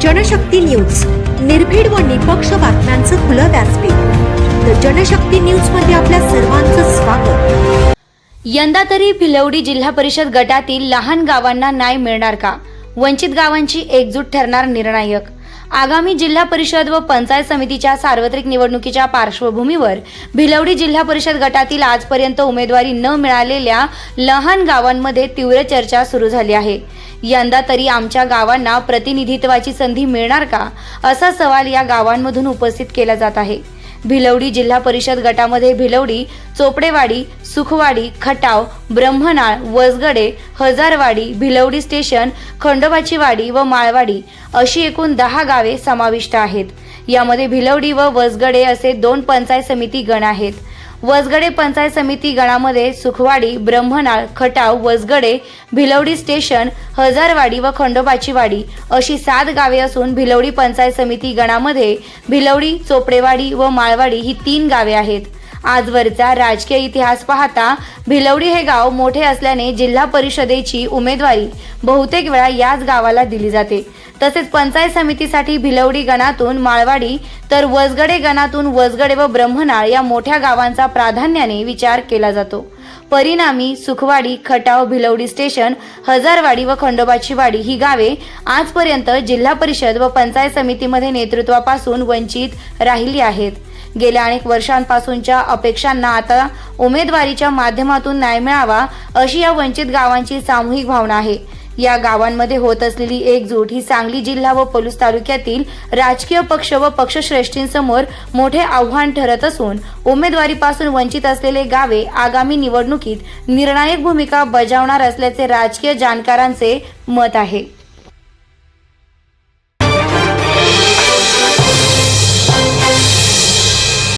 Janshakti news. निर्भीड व निपक्ष बातम्यांचं खुलं व्यासपीठ. द जनशक्ती न्यूजमध्ये आपल्या सर्वांचं स्वागत. यंदा तरी भिलवडी जिल्हा परिषद गटातील लहान गावांना न्याय मिळणार का? वंचित गावांची एकजूट ठरणार निर्णायक. आगामी जिल्हा परिषद व पंचायत समितीच्या सार्वत्रिक निवडणुकीच्या पार्श्वभूमीवर भिलवडी जिल्हा परिषद गटातील आजपर्यंत उमेदवारी न मिळालेल्या लहान गावांमध्ये तीव्र चर्चा सुरू झाली आहे. यंदा तरी आमच्या गावांना प्रतिनिधित्वाची संधी मिळणार का? असा सवाल या गावांमधून उपस्थित केला जात आहे. भिलवडी जिल्हा परिषद गटामध्ये भिलवडी चोपडेवाडी सुखवाडी खटाव ब्रह्मनाळ वसगडे हजारवाडी भिलवडी स्टेशन खंडोबाची वाडी व माळवाडी अशी एकूण दहा गावे समाविष्ट आहेत. यामध्ये भिलवडी व वसगडे असे दोन पंचायत समिती गण आहेत. वसगडे पंचायत समिती गणामध्ये सुखवाडी ब्रह्मनाळ खटाव वसगडे भिलवडी स्टेशन हजारवाडी व खंडोबाची वाडी अशी सात गावे असून भिलवडी पंचायत समिती गणामध्ये भिलवडी चोपडेवाडी व माळवाडी ही तीन गावे आहेत. आजवरचा राजकीय इतिहास पाहता भिलवडी हे गाव मोठे असल्याने जिल्हा परिषदेची उमेदवारी बहुतेक वेळा याच गावाला दिली जाते. तसेच पंचायत समितीसाठी भिलवडी गणातून माळवाडी तर वसगडे गणातून वसगडे व ब्रह्मनाळ या मोठ्या गावांचा प्राधान्याने विचार केला जातो. परिणामी सुखवाडी खटाव भिलवडी स्टेशन हजारवाडी व खंडोबाची वाडी ही गावे आजपर्यंत जिल्हा परिषद व पंचायत समितीमध्ये नेतृत्वापासून वंचित राहिली आहेत. गेल्या अनेक वर्षांपासूनच्या अपेक्षांना आता उमेदवारीच्या माध्यमातून न्याय मिळावा अशी या वंचित गावांची सामूहिक भावना आहे. या गावांमध्ये होत असलेली एकजूट ही सांगली जिल्हा व पलूस तालुक्यातील राजकीय पक्ष व पक्षश्रेष्ठींसमोर मोठे आव्हान ठरत असून उमेदवारीपासून वंचित असलेले गावे आगामी निवडणुकीत निर्णायक भूमिका बजावणार असल्याचे राजकीय जाणकारांचे मत आहे.